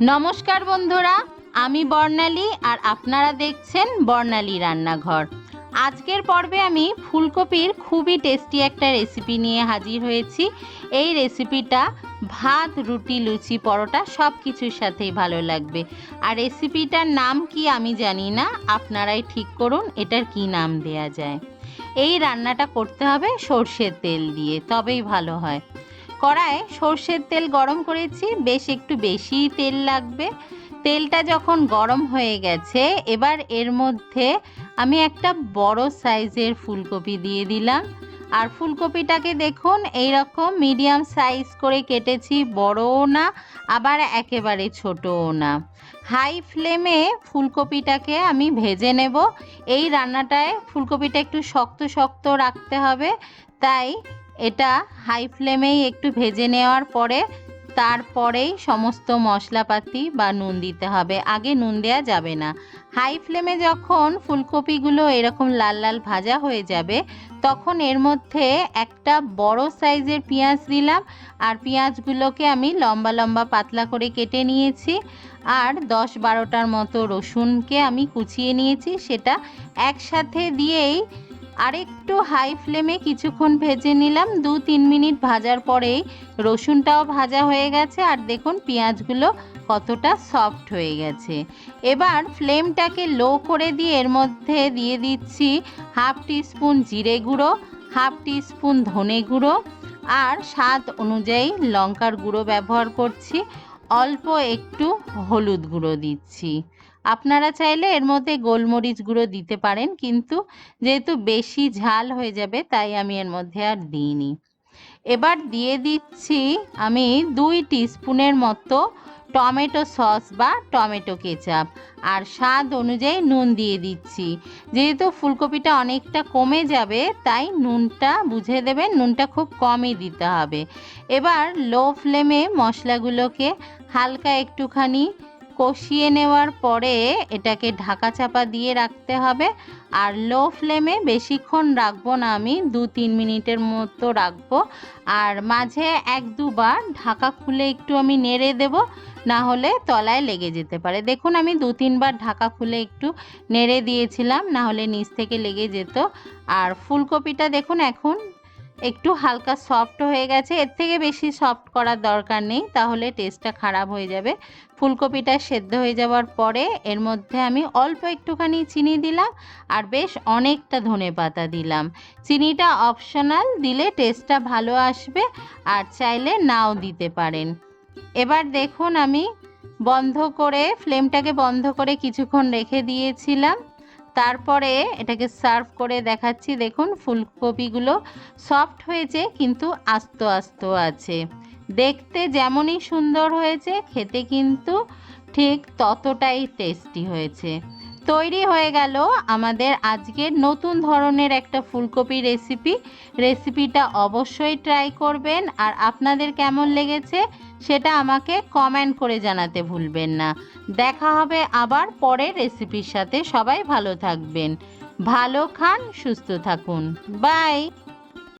নমস্কার বন্ধুরা, আমি বর্ণালী আর আপনারা দেখছেন বর্ণালী রান্নাঘর। আজকের পর্বে আমি ফুলকপির খুবই টেস্টি একটা রেসিপি নিয়ে হাজির হয়েছি। এই রেসিপিটা ভাত, রুটি, লুচি, পরোটা সব কিছুর সাথেই ভালো লাগবে। আর রেসিপিটার নাম কি আমি জানি না, আপনারাই ঠিক করুন, এটার কি নাম দেয়া যায়। এই রান্নাটা করতে হবে সর্ষের তেল দিয়ে, তবেই ভালো হয়। কড়ায় সর্ষের তেল গরম করেছি, বেশ একটু বেশি তেল লাগবে। তেলটা যখন গরম হয়ে গেছে, এবার এর মধ্যে আমি একটা বড় সাইজের ফুলকপি দিয়ে দিলাম। আর ফুলকপিটাকে দেখুন এই রকম মিডিয়াম সাইজ করে কেটেছি, বড়ও না, আবার একেবারে ছোটও না। হাই ফ্লেমে ফুলকপিটাকে আমি ভেজে নেব। এই রান্নাটায় ফুলকপিটা একটু শক্ত শক্ত রাখতে হবে, তাই এটা হাই ফ্লেমেই একটু ভেজে নেওয়ার পরে তারপরেই সমস্ত মশলাপাতি বা নুন দিতে হবে। আগে নুন দেওয়া যাবে না। হাই ফ্লেমে যখন ফুলকপিগুলো এরকম লাল লাল ভাজা হয়ে যাবে, তখন এর মধ্যে একটা বড় সাইজের পেঁয়াজ দিলাম। আর পেঁয়াজগুলোকে আমি লম্বা লম্বা পাতলা করে কেটে নিয়েছি। আর দশ বারোটার মতো রসুনকে আমি কুচিয়ে নিয়েছি। সেটা একসাথে দিয়েই আরেকটু হাই ফ্লেমে কিছুক্ষণ ভেজে নিলাম। দু তিন মিনিট ভাজার পরেই রসুনটাও ভাজা হয়ে গেছে আর দেখুন পেঁয়াজগুলো কতটা সফট হয়ে গেছে। এবার ফ্লেমটাকে লো করে দিয়ে এর মধ্যে দিয়ে দিচ্ছি হাফ টিস্পুন জিরে গুঁড়ো হাফ টিস্পুন ধনে গুঁড়ো আর স্বাদ অনুযায়ী লঙ্কার গুঁড়ো ব্যবহার করছি। অল্প একটু হলুদ গুঁড়ো দিচ্ছি। আপনারা চাইলে এর মধ্যে গোলমরিচ গুঁড়ো দিতে পারেন, কিন্তু যেহেতু বেশি ঝাল হয়ে যাবে, তাই আমি এর মধ্যে আর দিইনি। এবার দিয়ে দিচ্ছি আমি দুই টিস্পুনের মতো টমেটো সস বা টমেটো কেচাপ। আর স্বাদ অনুযায়ী নুন দিয়ে দিচ্ছি। যেহেতু ফুলকপিটা অনেকটা কমে যাবে, তাই নুনটা বুঝে দেবেন, নুনটা খুব কমই দিতে হবে। এবার লো ফ্লেমে মশলাগুলোকে হালকা একটুখানি কষিয়ে নেওয়ার পরে এটাকে ঢাকা চাপা দিয়ে রাখতে হবে। আর লো ফ্লেমে বেশিক্ষণ রাখব না আমি, দু তিন মিনিটের মতো রাখব। আর মাঝে এক দুবার ঢাকা খুলে একটু আমি নেড়ে দেব, না হলে তলায় লেগে যেতে পারে। দেখুন, আমি দু তিনবার ঢাকা খুলে একটু নেড়ে দিয়েছিলাম, না হলে নিচ থেকে লেগে যেত। আর ফুলকপিটা দেখুন, এখন একটু হালকা সফট হয়ে গেছে, এর থেকে বেশি সফট করার দরকার নেই, তাহলে টেস্টটা খারাপ হয়ে যাবে। ফুলকপিটা সেদ্ধ হয়ে যাওয়ার পরে এর মধ্যে আমি অল্প একটুখানি চিনি দিলাম আর বেশ অনেকটা ধনে পাতা দিলাম। চিনিটা অপশনাল, দিলে টেস্টটা ভালো আসবে আর চাইলে নাও দিতে পারেন। এবার দেখুন আমি বন্ধ করে, ফ্লেমটাকে বন্ধ করে কিছুক্ষণ রেখে দিয়েছিলাম। তারপরে এটাকে সার্ভ করে দেখাচ্ছি। দেখুন, ফুলকপিগুলো সফট হয়েছে, কিন্তু আস্ত আস্ত আছে। দেখতে যেমনই সুন্দর হয়েছে, খেতে কিন্তু ঠিক ততটাই টেস্টি হয়েছে। তৈরি হয়ে গেল আমাদের আজকের নতুন ধরনের একটা ফুলকপি রেসিপি। রেসিপিটা অবশ্যই ট্রাই করবেন আর আপনাদের কেমন লেগেছে সেটা আমাকে কমেন্ট করে জানাতে ভুলবেন না। দেখা হবে আবার পরের রেসিপির সাথে। সবাই ভালো থাকবেন। ভালো খান, সুস্থ থাকুন। বাই!